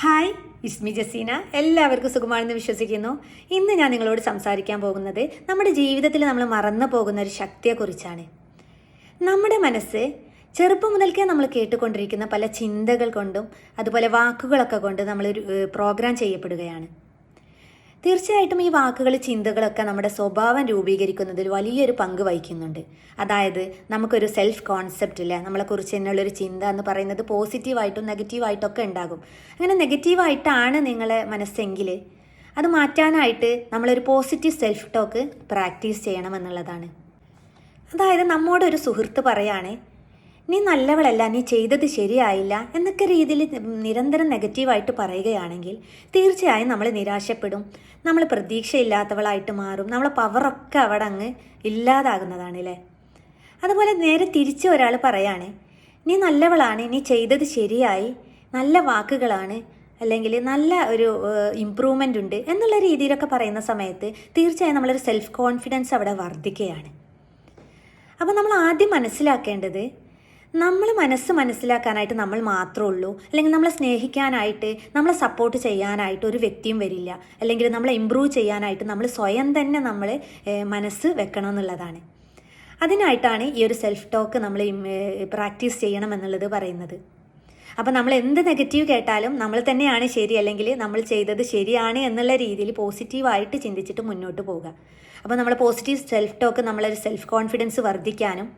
Hi ഇസ്മി ജസീന. എല്ലാവർക്കും സുഖമാണെന്ന് വിശ്വസിക്കുന്നു. ഇന്ന് ഞാൻ നിങ്ങളോട് സംസാരിക്കാൻ പോകുന്നത് നമ്മുടെ ജീവിതത്തിൽ നമ്മൾ മറന്നു പോകുന്ന ഒരു ശക്തിയെക്കുറിച്ചാണ്. നമ്മുടെ മനസ്സ് ചെറുപ്പം മുതൽക്കേ നമ്മൾ കേട്ടുകൊണ്ടിരിക്കുന്ന പല ചിന്തകൾ കൊണ്ടും അതുപോലെ വാക്കുകളൊക്കെ കൊണ്ട് ഏഹ്, പ്രോഗ്രാം ചെയ്യപ്പെടുകയാണ്. തീർച്ചയായിട്ടും ഈ വാക്കുകൾ ചിന്തകളൊക്കെ നമ്മുടെ സ്വഭാവം രൂപീകരിക്കുന്നതിൽ വലിയൊരു പങ്ക് വഹിക്കുന്നുണ്ട്. അതായത് നമുക്കൊരു സെൽഫ് കോൺസെപ്റ്റ് ഇല്ല? നമ്മളെക്കുറിച്ച് തന്നെയുള്ളൊരു ചിന്ത എന്ന് പറയുന്നത് പോസിറ്റീവായിട്ടും നെഗറ്റീവായിട്ടൊക്കെ ഉണ്ടാകും. അങ്ങനെ നെഗറ്റീവായിട്ടാണ് നിങ്ങളെ മനസ്സെങ്കിൽ അത് മാറ്റാനായിട്ട് നമ്മളൊരു പോസിറ്റീവ് സെൽഫ് ടോക്ക് പ്രാക്ടീസ് ചെയ്യണമെന്നുള്ളതാണ് അതായത് നമ്മോടൊരു സുഹൃത്ത് പറയാണ് നീ നല്ലവളല്ല നീ ചെയ്തത് ശരിയായില്ല എന്നൊക്കെ രീതിയിൽ നിരന്തരം നെഗറ്റീവായിട്ട് പറയുകയാണെങ്കിൽ തീർച്ചയായും നമ്മൾ നിരാശപ്പെടും. നമ്മൾ പ്രതീക്ഷയില്ലാത്തവളായിട്ട് മാറും. നമ്മളെ പവറൊക്കെ അവിടെ അങ്ങ് ഇല്ലാതാകുന്നതാണ് അല്ലേ അതുപോലെ നേരെ തിരിച്ച് ഒരാൾ പറയാണ് നീ നല്ലവളാണ് നീ ചെയ്തത് ശരിയായി നല്ല വാക്കുകളാണ് അല്ലെങ്കിൽ നല്ല ഒരു ഇമ്പ്രൂവ്മെന്റ് ഉണ്ട് എന്നുള്ള രീതിയിലൊക്കെ പറയുന്ന സമയത്ത് തീർച്ചയായും നമ്മളൊരു സെൽഫ് കോൺഫിഡൻസ് അവിടെ വർദ്ധിക്കുകയാണ്. അപ്പോൾ നമ്മൾ ആദ്യം മനസ്സിലാക്കേണ്ടത് നമ്മൾ മനസ്സ് മനസ്സിലാക്കാനായിട്ട് നമ്മൾ മാത്രമേ ഉള്ളൂ. അല്ലെങ്കിൽ നമ്മളെ സ്നേഹിക്കാനായിട്ട് നമ്മളെ സപ്പോർട്ട് ചെയ്യാനായിട്ട് ഒരു വ്യക്തിയും വരില്ല. അല്ലെങ്കിൽ നമ്മളെ ഇമ്പ്രൂവ് ചെയ്യാനായിട്ട് നമ്മൾ സ്വയം തന്നെ നമ്മൾ മനസ്സ് വെക്കണം എന്നുള്ളതാണ്. അതിനായിട്ടാണ് ഈ ഒരു സെൽഫ് ടോക്ക് നമ്മൾ പ്രാക്ടീസ് ചെയ്യണം എന്നുള്ളത് പറയുന്നത്. അപ്പോൾ നമ്മൾ എന്ത് നെഗറ്റീവ് കേട്ടാലും നമ്മൾ തന്നെയാണ് ശരി അല്ലെങ്കിൽ നമ്മൾ ചെയ്തത് ശരിയാണ് എന്നുള്ള രീതിയിൽ പോസിറ്റീവായിട്ട് ചിന്തിച്ചിട്ട് മുന്നോട്ട് പോവുക. അപ്പോൾ നമ്മൾ പോസിറ്റീവ് സെൽഫ് ടോക്ക് നമ്മളൊരു സെൽഫ് കോൺഫിഡൻസ് വർദ്ധിക്കാനും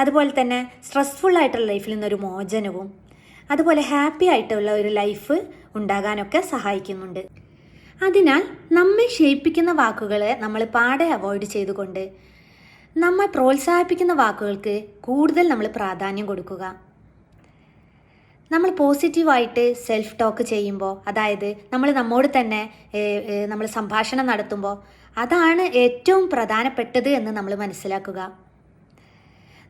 അതുപോലെ തന്നെ സ്ട്രെസ്ഫുൾ ആയിട്ടുള്ള ലൈഫിൽ നിന്നൊരു മോചനവും അതുപോലെ ഹാപ്പി ആയിട്ടുള്ള ഒരു ലൈഫ് ഉണ്ടാകാനൊക്കെ സഹായിക്കുന്നുണ്ട്. അതിനാൽ നമ്മെ ക്ഷയിപ്പിക്കുന്ന വാക്കുകളെ നമ്മൾ പാടെ അവോയ്ഡ് ചെയ്തുകൊണ്ട് നമ്മൾ പ്രോത്സാഹിപ്പിക്കുന്ന വാക്കുകൾക്ക് കൂടുതൽ നമ്മൾ പ്രാധാന്യം കൊടുക്കുക. നമ്മൾ പോസിറ്റീവായിട്ട് സെൽഫ് ടോക്ക് ചെയ്യുമ്പോൾ അതായത് നമ്മൾ നമ്മോട് തന്നെ നമ്മൾ സംഭാഷണം നടത്തുമ്പോൾ അതാണ് ഏറ്റവും പ്രധാനപ്പെട്ടത് എന്ന് നമ്മൾ മനസ്സിലാക്കുക.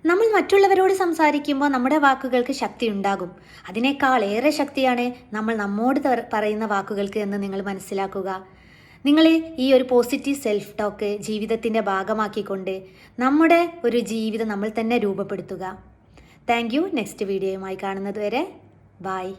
നമ്മൾ മറ്റുള്ളവരോട് സംസാരിക്കുമ്പോൾ നമ്മുടെ വാക്കുകൾക്ക് ശക്തി ഉണ്ടാകും. അതിനേക്കാൾ ഏറെ ശക്തിയാണ് നമ്മൾ നമ്മോട് പറയുന്ന വാക്കുകൾക്ക് എന്ന് നിങ്ങൾ മനസ്സിലാക്കുക. നിങ്ങൾ ഈ ഒരു പോസിറ്റീവ് സെൽഫ് ടോക്ക് ജീവിതത്തിന്റെ ഭാഗമാക്കിക്കൊണ്ട് നമ്മുടെ ഒരു ജീവിതം നമ്മൾ തന്നെ രൂപപ്പെടുത്തുക. താങ്ക് നെക്സ്റ്റ് വീഡിയോയുമായി കാണുന്നത് വരെ. ബായ്